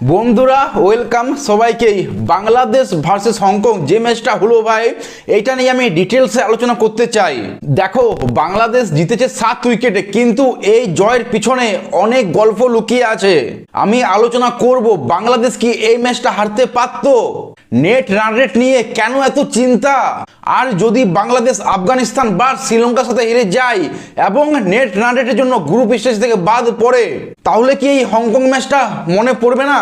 বন্ধুরা ওয়েলকাম সবাইকেই। Bangladesh versus Hong Kong যে ম্যাচটা হলো ভাই এটা নিয়ে আমি ডিটেলসে আলোচনা করতে চাই। দেখো, বাংলাদেশ জিতেছে সাত উইকেটে কিন্তু এই জয়ের পিছনে অনেক গল্প লুকিয়ে আছে। আমি আলোচনা করব, বাংলাদেশ কি এই ম্যাচটা হারতে পারতো? নেট রান রেট নিয়ে কেন এত চিন্তা? আর যদি বাংলাদেশ, আফগানিস্তান বা শ্রীলঙ্কার সাথে হেরে যায় এবং নেট রান রেটের জন্য গ্রুপ স্টেজ থেকে বাদ পড়ে, তাহলে কি এই হংকং ম্যাচটা মনে পড়বে না?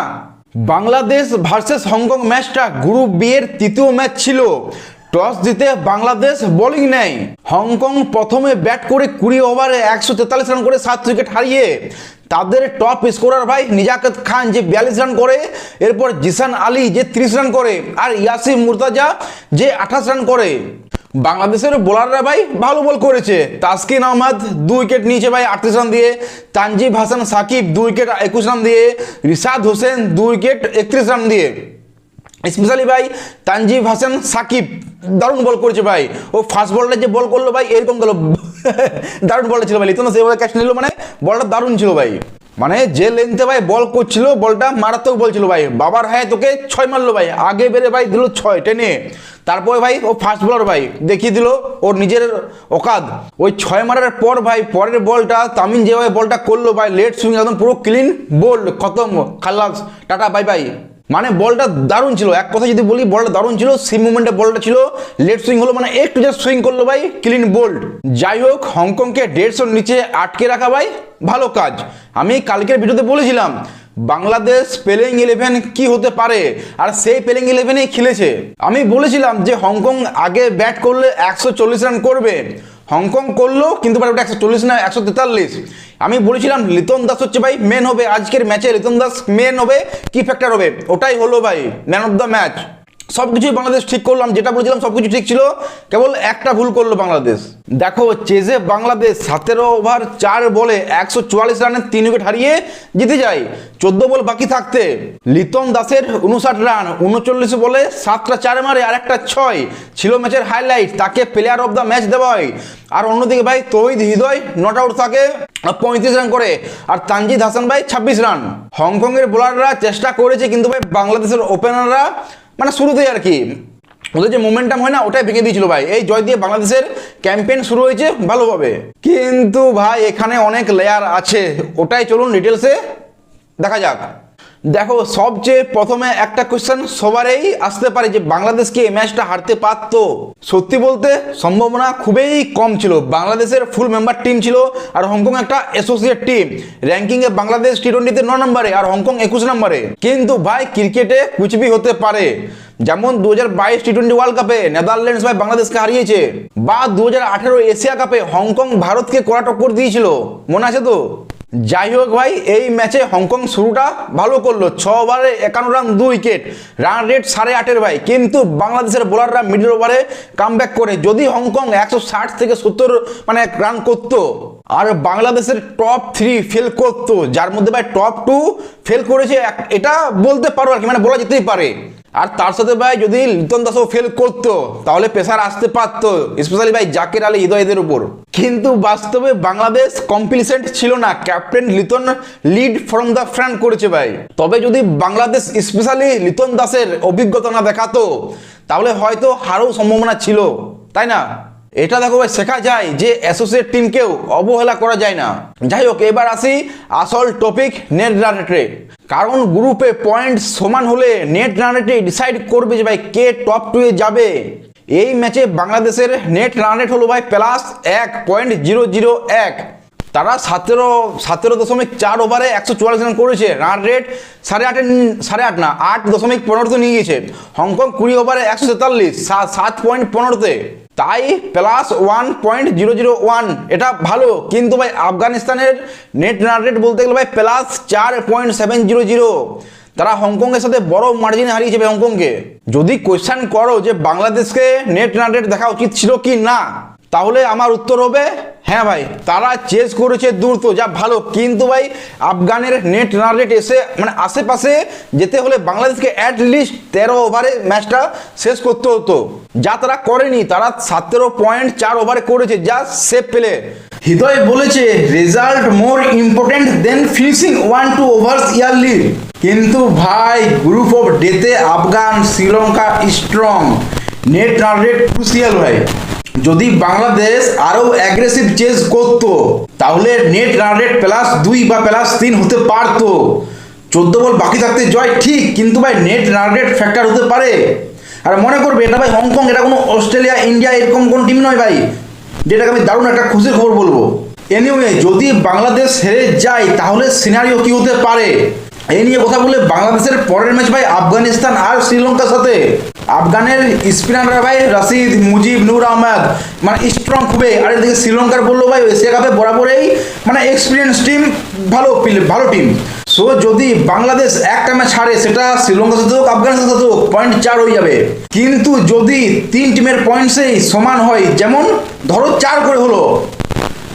বাংলাদেশ ভার্সেস হংকং ম্যাচটা গ্রুপ বি এর তৃতীয় ম্যাচ ছিল। টস জিতে বাংলাদেশ বোলিং নেয়। হংকং প্রথমে ব্যাট করে কুড়ি ওভারে একশো তেতাল্লিশ রান করে সাত উইকেট হারিয়ে তাদের টপ স্কোরার ভাই নিজাকত খান যে বিয়াল্লিশ রান করে, এরপর জিসান আলী যে ত্রিশ রান করে, আর ইয়াসি মুর্তাজা যে আঠাশ রান করে। বাংলাদেশের বোলাররা ভাই ভালো বল করেছে। তাসকিন আহমদ দু উইকেট নিয়েছে ভাই আটত্রিশ রান দিয়ে। তানজিব হাসান সাকিব দু উইকেট একুশ রান দিয়ে। রিশাদ হোসেন দু উইকেট একত্রিশ রান দিয়ে। স্পেশালি ভাই, তানজিব হাসান সাকিব, দারুণ বল করেছে ভাই। ও ফার্স্ট বলটা যে বল করল ভাই, এরকম গেল। দারুণ বলটা ছিল ভাই লিতন সেভাবে ক্যাচ নিল মানে বলটা দারুণ ছিল ভাই। মানে যে লেন্থে ভাই বল করছিল বলটা মারাত্মক বল ছিল ভাই। বাবার হায় তোকে ছয় মারলো ভাই, আগে বেড়ে ভাই দিল ছয় টেনে। তারপরে ভাই ও ফার্স্ট বলার ভাই দেখিয়ে দিল, ওর নিজের ওকাদ ওই ছয় মারার পর ভাই, পরের বলটা তামিন যেভাবে বলটা করল ভাই লেট সুইং একদম পুরো ক্লিন বোল্ড খতম খাল্লাস টাটা বাই বাই মানে বলটা দারুণ ছিল। এক কথা যদি বলি, বলটা দারুণ ছিল, সেই মুভমেন্টে বলটা ছিল, লেট সুইং হলো মানে একটু জাস্ট সুইং করল ভাই ক্লিন বোল্ড যাই হোক, হংকংকে দেড়শোর নিচে আটকে রাখা ভাই, ভালো কাজ। আমি কালকের ভিডিওতে বলেছিলাম, বাংলাদেশ প্লেইং ইলেভেন কি হতে পারে? আর সেই প্লেইং ইলেভেনেই খেলেছে। আমি বলেছিলাম যে, হংকং আগে ব্যাট করলে একশো চল্লিশ রান করবে। হংকং করল, কিন্তু ওটা একশো চল্লিশ না, একশো তেতাল্লিশ। আমি বলেছিলাম, লিতন দাস হচ্ছে ভাই মেন হবে। আজকের ম্যাচে লিতন দাস মেন হবে। কি ফ্যাক্টর হবে? ওটাই হলো ভাই ম্যান অফ দ্য ম্যাচ সব কিছুই বাংলাদেশ ঠিক করলাম, যেটা বলেছিলাম সব কিছু ঠিক ছিল, কেবল একটা ভুল করল বাংলাদেশ। দেখো চেজে বাংলাদেশ সতেরো ওভার চার বলে একশো চুয়াল্লিশ রানের তিন উইকেট হারিয়ে জিতে যায়। চোদ্দ বল বাকি থাকতে লিতন দাসের উনষাট রান, উনচল্লিশ বলে সাতটা চার মারে আর একটা ছয় ছিল ম্যাচের হাইলাইট তাকে প্লেয়ার অফ দ্য ম্যাচ দেওয়া হয়। আর অন্যদিকে ভাই তহিদ হৃদয় নট আউট থাকে, পঁয়ত্রিশ রান করে। আর তানজিদ হাসান ভাই ছাব্বিশ রান। হংকংয়ের বোলাররা চেষ্টা করেছে, কিন্তু ভাই বাংলাদেশের ওপেনাররা মানে শুরুতেই আর কি। ওদের যে মোমেন্টাম হয় না, ওটাই ভেঙে দিয়েছিল ভাই। এই জয় দিয়ে বাংলাদেশের ক্যাম্পেইন শুরু হয়েছে ভালোভাবে। কিন্তু ভাই, এখানে অনেক লেয়ার আছে। ওটাই চলুন ডিটেলসে দেখা যাক। দেখো, সবচেয়ে প্রথমে একটা কোয়েশ্চেন সবারই আসতে পারে যে বাংলাদেশ কি এই ম্যাচটা হারতে পারত? সত্যি বলতে সম্ভাবনা খুবই কম ছিল। বাংলাদেশের ফুল মেম্বার টিম ছিল আর হংকং একটা অ্যাসোসিয়েট টিম র্যাঙ্কিংয়ে বাংলাদেশ টি টোয়েন্টিতে ন নম্বরে আর হংকং একুশ নম্বরে। কিন্তু ভাই ক্রিকেটে কুচবি হতে পারে। যেমন দু হাজার বাইশ টি টোয়েন্টি ওয়ার্ল্ড কাপে নেদারল্যান্ডস ভাই বাংলাদেশকে হারিয়েছে বা দু হাজার আঠেরো এশিয়া কাপে হংকং ভারতকে কড়া টক্কর দিয়েছিল। মনে আছে তো? যাই হোক ভাই, এই ম্যাচে হংকং শুরুটা ভালো করল। ছ ওভারে একান্ন রান, দুই উইকেট। রান রেট সাড়ে আটের ভাই। কিন্তু বাংলাদেশের বোলাররা মিডল ওভারে কাম করে। যদি হংকং একশো ষাট থেকে সত্তর মানে রান করতো, আর বাংলাদেশের টপ থ্রি ফেল করতো, যার মধ্যে ভাই টপ টু ফেল করেছে এটা বলতে পারো আর কি মানে বলা যেতেই পারে। আর তার সাথে ভাই যদি লিটন দাসও ফেল করতো, তাহলে প্রেসার আসতে পারতো স্পেশালি ভাই জাকের আলী হৃদয়দের উপর। কিন্তু বাস্তবে বাংলাদেশ কমপ্লিসেন্ট ছিল না। Captain Liton lead from the front করেছে ভাই। তবে যদি বাংলাদেশ স্পেশালি লিটন দাসের অভিজ্ঞতা না দেখাতো, তাহলে হয়তো হারও সম্ভাবনা ছিল। তাই না? এটা দেখো ভাই, শেখা যায় যে অ্যাসোসিয়েট টিমকেও অবহেলা করা যায় না। যাই হোক, এবার আসি আসল টপিক নেট রান কারণ গ্রুপে পয়েন্ট সমান হলে নেট রান রেটে ডিসাইড করবে যে ভাই কে টপ টু এ যাবে। এই ম্যাচে বাংলাদেশের নেট রান রেট হলো ভাই প্লাস এক পয়েন্ট জিরো জিরো এক। তারা সতেরো সতেরো দশমিক চার ওভারে একশো চুয়াল্লিশ রান করেছে। রান রেট সাড়ে আটের সাড়ে আট না, আট দশমিক পনেরোতে নিয়ে গেছে হংকং কুড়ি ওভারে একশো তেতাল্লিশ সাত পয়েন্ট পনেরোতে। তাই plus one point zero zero one এটা ভালো। কিন্তু ভাই আফগানিস্তানের নেট রান রেট বলতে গেলে ভাই প্লাস চার পয়েন্ট সেভেন জিরো জিরো তারা হংকংয়ের সাথে বড় মার্জিনে হারিয়েছে ভাই হংকংকে। যদি কোয়েশ্চেন করো যে বাংলাদেশকে নেট রান রেট দেখা উচিত ছিল কি না তাহলে আমার উত্তর হবে হ্যাঁ ভাই, তারা চেস করেছে দূর তো যা ভালো। কিন্তু ভাই, আফগানের নেট রান রেট এসে মানে আশেপাশে যেতে হলে বাংলাদেশকে অ্যাট লিস্ট তেরো ওভারে ম্যাচটা শেষ করতে হতো। যা তারা করেনি, তারা সতেরো পয়েন্ট চার ওভারে করেছে, যা সেফ পেলে। হৃদয় বলেছে result more important than finishing one two overs early কিন্তু ভাই গ্রুপ অফ ডেতে Afghan, Sri Lanka strong net run rate crucial ভাই। যদি বাংলাদেশ আরও অ্যাগ্রেসিভ চেস করত, তাহলে নেট রান রেট প্লাস দুই বা প্লাস তিন হতে পারতো। চোদ্দ বল বাকি থাকতে জয় ঠিক, কিন্তু ভাই নেট রান রেট ফ্যাক্টর হতে পারে। আর মনে করবে, এটা ভাই হংকং এটা কোনো অস্ট্রেলিয়া ইন্ডিয়া এরকম কোনো টিম নয় ভাই, যেটাকে আমি দারুণ একটা খুশির খবর বলব। এনিওয়ে যদি বাংলাদেশ হেরে যায়, তাহলে সিনারিও কি হতে পারে? এই নিয়ে কথা বলে বাংলাদেশের পরের ম্যাচ ভাই আফগানিস্তান আর শ্রীলঙ্কার সাথে। আফগানের স্পিনাররা ভাই রাশিদ, মুজিব, নূর আহমেদ মানে স্ট্রং খুবই। আর এদিকে শ্রীলঙ্কার বলল ভাই, এশিয়া কাপে বরাবরই মানে এক্সপিরিয়েন্স টিম ভালো ভালো টিম সো যদি বাংলাদেশ একটা ম্যাচ হারে সেটা শ্রীলঙ্কার সাথে হোক আফগানিস্তানের সাথে হোক পয়েন্ট চার হয়ে যাবে। কিন্তু যদি তিন টিমের পয়েন্টসেই সমান হয়, যেমন ধরো চার করে হলো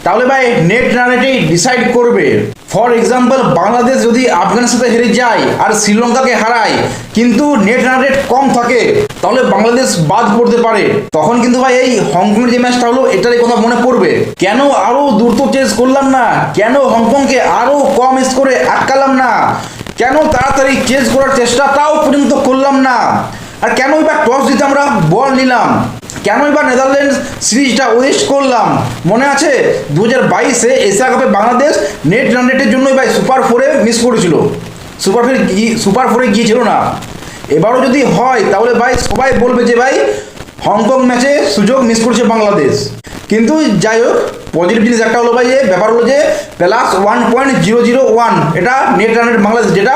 তাহলে ভাই নেট রানেটেই ডিসাইড করবে। ফর এক্সাম্পল বাংলাদেশ যদি আফগানের সাথে হেরে যায় আর শ্রীলঙ্কাকে হারায়, কিন্তু নেট রান রেট কম থাকে, তাহলে বাংলাদেশ বাদ পড়তে পারে। তখন কিন্তু ভাই এই হংকংয়ের যে ম্যাচটা হলো, এটারই কথা মনে পড়বে। কেন আরও দ্রুত চেস করলাম না? কেন হংকংকে আরও কম স্কোরে আটকালাম না? কেন তাড়াতাড়ি চেস করার চেষ্টাটাও পর্যন্ত করলাম না? আর কেনই বা টস দিতে আমরা বল নিলাম? কেনই বা নেদারল্যান্ডস সিরিজটা ওয়েস্ট করলাম? মনে আছে? দু হাজার বাইশে এশিয়া কাপে বাংলাদেশ নেট রান রেটের জন্যই ভাই সুপার ফোরে মিস করেছিল। সুপার ফোরে সুপার ফোরে গিয়েছিল না। এবারও যদি হয়, তাহলে ভাই সবাই বলবে যে ভাই, হংকং ম্যাচে সুযোগ মিস করেছে বাংলাদেশ। কিন্তু যাই হোক পজিটিভ জিনিস একটা হলো ভাই যে ব্যাপার হলো যে plus one point zero zero one এটা নেট রানের বাংলাদেশ যেটা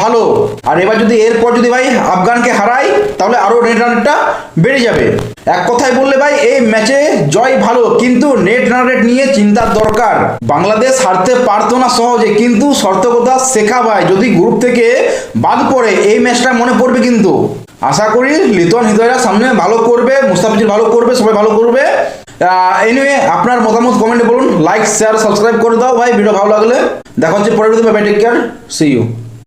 ভালো। আর এবার যদি এরপর যদি ভাই আফগানকে হারাই তাহলে আরও নেট রানটা বেড়ে যাবে। এক কথায় বললে ভাই, এই ম্যাচে জয় ভালো, কিন্তু নেট রান রেট নিয়ে চিন্তার দরকার। বাংলাদেশ হারতে পারতো না সহজে, কিন্তু সতর্কতা শেখা ভাই, যদি গ্রুপ থেকে বাদ পড়ে, এই ম্যাচটা মনে পড়বে কিন্তু। আশা করি লিটন হৃদয়রা সামনে ভালো করবে মুস্তাফিজুর ভালো করবে, সবাই ভালো করবে। এনিওয়ে আপনার মতামত কমেন্টে বলুন লাইক শেয়ার সাবস্ক্রাইব করে দাও ভাই ভিডিও ভালো লাগলে। দেখা হচ্ছে পরের video take care see you